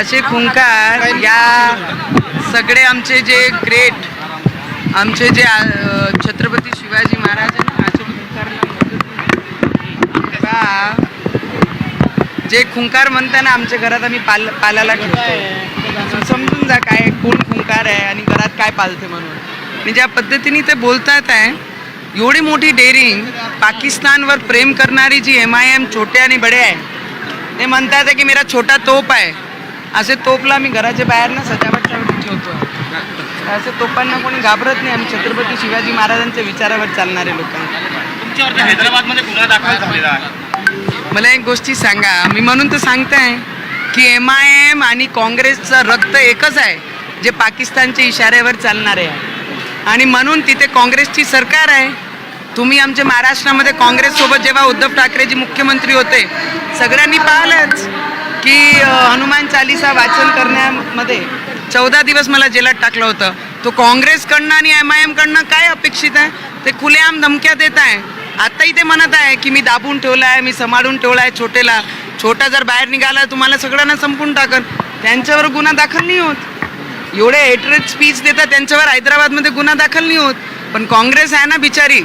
असे खुंकार या सगळे आमचे जे ग्रेट आमचे जे छत्रपती शिवाजी महाराज आहे जे खुंकार म्हणताना आमच्या घरात आम्ही पाल पालाला ठेवतो. समजून जा काय कोण खुंकार आहे आणि घरात काय पालते म्हणून. आणि ज्या पद्धतीने ते बोलतात आहे एवढी मोठी डेअरिंग पाकिस्तानवर प्रेम करणारी जी एम आय एम छोटे आणि बडे आहे ते म्हणतात आहे की मेरा छोटा तोप आहे. असे तोपला मी घराच्या बाहेर ना सजावटसाठी ठेवतो. असे तोपांना कोणी घाबरत नाही आम्ही छत्रपती शिवाजी महाराजांच्या विचारावर चालणारे लोक तुमच्यावरती हैदराबादमध्ये गुन्हा दाखल झालेला आहे. मला एक गोष्टी सांगा मी म्हणून तर सांगताय की एम आय एम आणि काँग्रेसचं रक्त एकच आहे जे पाकिस्तानच्या इशाऱ्यावर चालणारे आहे. आणि म्हणून तिथे काँग्रेसची सरकार आहे. तुम्ही आमच्या महाराष्ट्रामध्ये काँग्रेससोबत जेव्हा उद्धव ठाकरेजी मुख्यमंत्री होते सगळ्यांनी पाहिलंच. की हनुमान चालिसा वाचन करण्यामध्ये चौदा दिवस मला जेलात टाकलं होतं. तो काँग्रेसकडनं आणि एम आय एमकडनं काय अपेक्षित आहे? ते खुलेआम धमक्या देत आहे. आत्ताही ते म्हणत आहे की मी दाबून ठेवला आहे मी सांभाळून ठेवला आहे छोटेला. छोटा जर बाहेर निघाला तुम्हाला सगळ्यांना संपून टाकन. त्यांच्यावर गुन्हा दाखल नाही होत. एवढे हेटरेट स्पीच देतात त्यांच्यावर हैदराबादमध्ये गुन्हा दाखल नाही होत. पण काँग्रेस आहे ना बिचारी.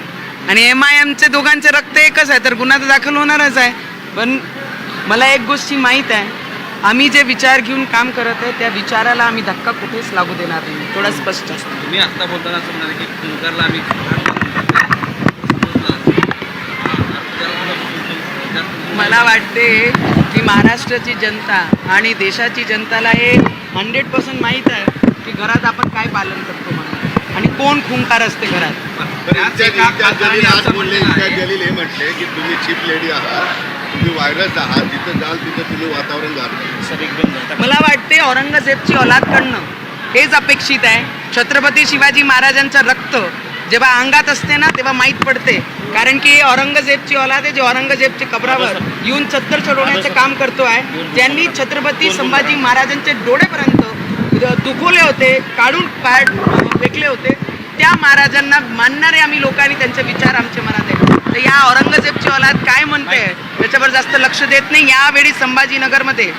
आणि एम आय एमचे दोघांचे रक्त एकच आहे तर गुन्हा तर दाखल होणारच आहे. पण मला एक गोष्टी माहीत आहे. आम्ही जे विचार घेऊन काम करत आहे त्या विचाराला आम्ही धक्का कुठेच लागू देणार नाही. थोडा स्पष्ट असतो. तुम्ही आत्ता बोलताना असं म्हणाले की कुंकारला आम्ही मला वाटते की महाराष्ट्राची जनता आणि देशाची जनताला हे हंड्रेड पर्सेंट माहीत आहे की घरात आपण काय पालन करतो म्हणून. आणि कोण खुंकार असते घरात? हे म्हटले की तुम्ही चीफ लेडी आहात. तुम्ही व्हायरस आहात जिथं जाल तिथं तुम्ही वातावरण गारता मला वाटते औरंगजेबची औलादकडनं हेच अपेक्षित आहे. छत्रपती शिवाजी महाराजांचं रक्त जेव्हा अंगात असते ना तेव्हा माहीत पडते. कारण की औरंगजेबची औलाद आहे जे औरंगजेबच्या कबरावर येऊन चत्तर चढवण्याचं काम करतो आहे. ज्यांनी छत्रपती संभाजी महाराजांचे डोळेपर्यंत दुखवले होते काढून पाड फेकले होते. त्या महाराजांना मानणारे आम्ही लोकांनी त्यांचे विचार आमच्या मनात आहे तर या औरंगजेबची औलाद काय म्हणते? त्याच्यावर जास्त लक्ष देत नाही. यावेळी संभाजीनगरमध्ये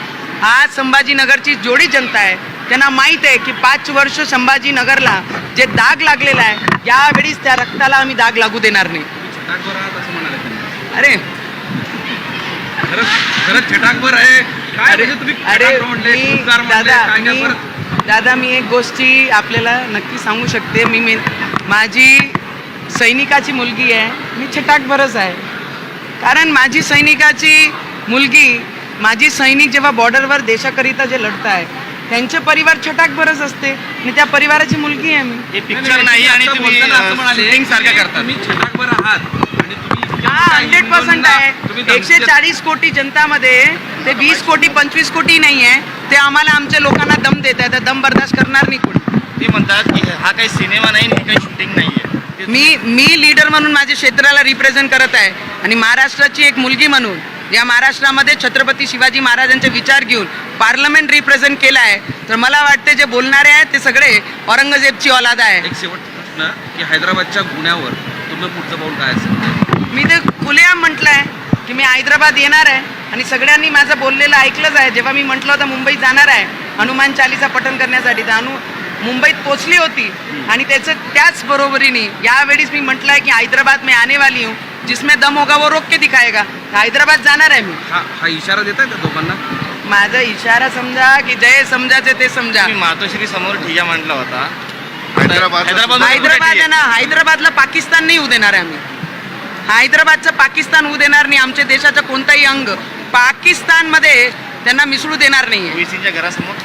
आज संभाजीनगरची जोडी जनता आहे. त्यांना माहीत आहे की पाच वर्ष संभाजीनगरला जे दाग लागलेला आहे यावेळीच त्या रक्ताला आम्ही दाग लागू देणार नाही. अरे. खरंच आहे अरे मी दादा मी दादा मी एक गोष्टी आपल्याला नक्की सांगू शकते. मी मी माझी सैनिकाची मुलगी आहे. मी छटाकभरच आहे. कारण माझी सैनिकाची मुलगी माझी सैनिक जेव्हा बॉर्डरवर देशाकरिता जे लढत आहे त्यांचे परिवार छटाकभरच असते. आणि त्या परिवाराची मुलगी आहे मी. पिक्चर नाही आणि छटाकभर आहात. हा हंड्रेड पर्सेंट आहे. एकशे चाळीस कोटी जनतामध्ये ते वीस कोटी पंचवीस कोटी नाही आहे. ते आम्हाला आमच्या लोकांना दम देत आहे तर दम बर्दाश्त करणार नाही कोणी. ते म्हणतात की हा काही सिनेमा नाही काही शूटिंग नाहीये. मी मी लीडर म्हणून माझ्या क्षेत्राला रिप्रेझेंट करत आहे. आणि महाराष्ट्राची एक मुलगी म्हणून या महाराष्ट्रामध्ये छत्रपती शिवाजी महाराजांचे विचार घेऊन पार्लमेंट रिप्रेझेंट केलं आहे. तर मला वाटते जे बोलणारे आहेत ते सगळे औरंगजेबची औलाद आहे. एक शेवटचा प्रश्न की हैदराबादच्या गुन्ह्यावर तुमचं पुढचं पाऊल काय असेल? मी ते खुलेआम म्हटलं आहे की मी हैदराबाद येणार आहे आणि सगळ्यांनी माझं बोललेलं ऐकलंच आहे. जेव्हा मी म्हटलं होतं मुंबईत जाणार आहे हनुमान चालीसा पठण करण्यासाठी तर अनु मुंबईत पोचली होती. आणि त्याचं त्याच बरोबरीने यावेळीस मी म्हटलं आहे की हैदराबाद में आने वाली हूँ जिसमें दम होगा वो रोक के दिखाएगा. हैदराबाद जाणार आहे मी. हा हा इशारा देत आहे दोघांना? माझा इशारा समजा की जय समजाचे ते समजा. मातोश्री समोर ठिया मांडला होता. हैदराबाद हैदराबाद हैदराबाद आहे ना हैदराबादला पाकिस्तान नाही होऊ देणार आहे आम्ही. हैदराबादचं पाकिस्तान होऊ देणार नाही आमच्या देशाचं कोणताही अंग. पाकिस्तानमध्ये त्यांना मिसळू देणार नाही ओबीसीच्या घरासमोर.